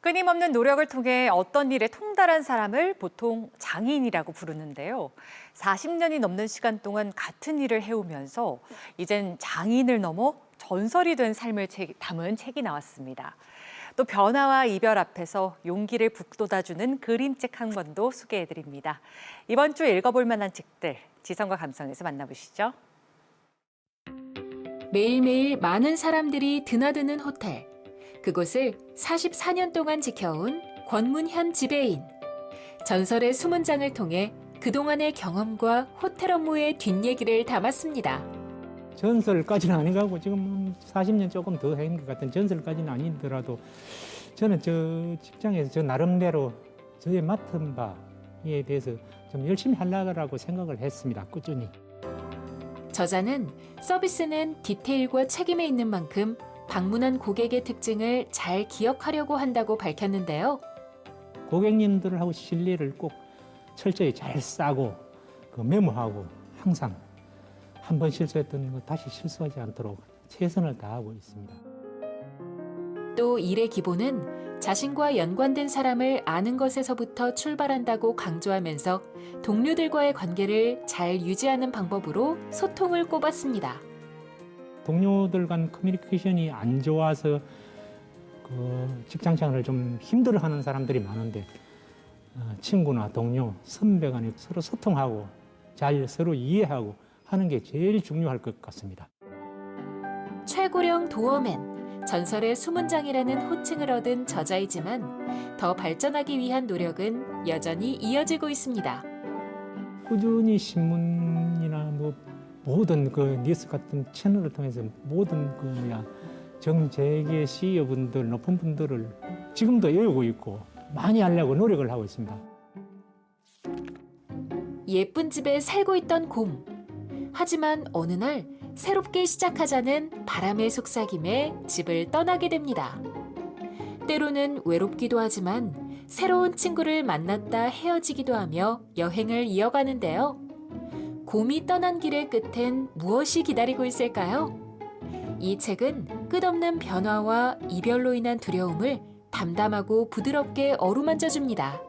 끊임없는 노력을 통해 어떤 일에 통달한 사람을 보통 장인이라고 부르는데요. 40년이 넘는 시간 동안 같은 일을 해오면서 이젠 장인을 넘어 전설이 된 삶을 책- 담은 책이 나왔습니다. 또 변화와 이별 앞에서 용기를 북돋아주는 그림책 한 권도 소개해드립니다. 이번 주 읽어볼 만한 책들 지성과 감성에서 만나보시죠. 매일매일 많은 사람들이 드나드는 호텔. 그곳을 44년 동안 지켜온 권문현 지배인. 전설의 수문장을 통해 그동안의 경험과 호텔 업무의 뒷얘기를 담았습니다. 전설까지는 아니가고 지금 40년 조금 더 한 것 같은 전설까지는 아니더라도 저는 저 직장에서 저 나름대로 저의 맡은 바에 대해서 좀 열심히 하려고 생각을 했습니다. 꾸준히. 저자는 서비스는 디테일과 책임에 있는 만큼 방문한 고객의 특징을 잘 기억하려고 한다고 밝혔는데요. 고객님들하고 신뢰를 꼭 철저히 잘 싸고 그 메모하고 항상 한 번 실수했던 거 다시 실수하지 않도록 최선을 다하고 있습니다. 또 일의 기본은 자신과 연관된 사람을 아는 것에서부터 출발한다고 강조하면서 동료들과의 관계를 잘 유지하는 방법으로 소통을 꼽았습니다. 동료들 간 커뮤니케이션이 안 좋아서 그 직장 생활을 좀 힘들어하는 사람들이 많은데 어, 친구나 동료, 선배 간에 서로 소통하고 잘 서로 이해하고 하는 게 제일 중요할 것 같습니다. 최고령 도어맨, 전설의 수문장이라는 호칭을 얻은 저자이지만 더 발전하기 위한 노력은 여전히 이어지고 있습니다. 꾸준히 신문이나 뭐 모든 그 뉴스 같은 채널을 통해서 모든 그 뭐야 정재계 CEO 분들 높은 분들을 지금도 외우고 있고 많이 하려고 노력을 하고 있습니다. 예쁜 집에 살고 있던 곰. 하지만 어느 날 새롭게 시작하자는 바람의 속삭임에 집을 떠나게 됩니다. 때로는 외롭기도 하지만 새로운 친구를 만났다 헤어지기도 하며 여행을 이어가는데요. 곰이 떠난 길의 끝엔 무엇이 기다리고 있을까요? 이 책은 끝없는 변화와 이별로 인한 두려움을 담담하고 부드럽게 어루만져 줍니다.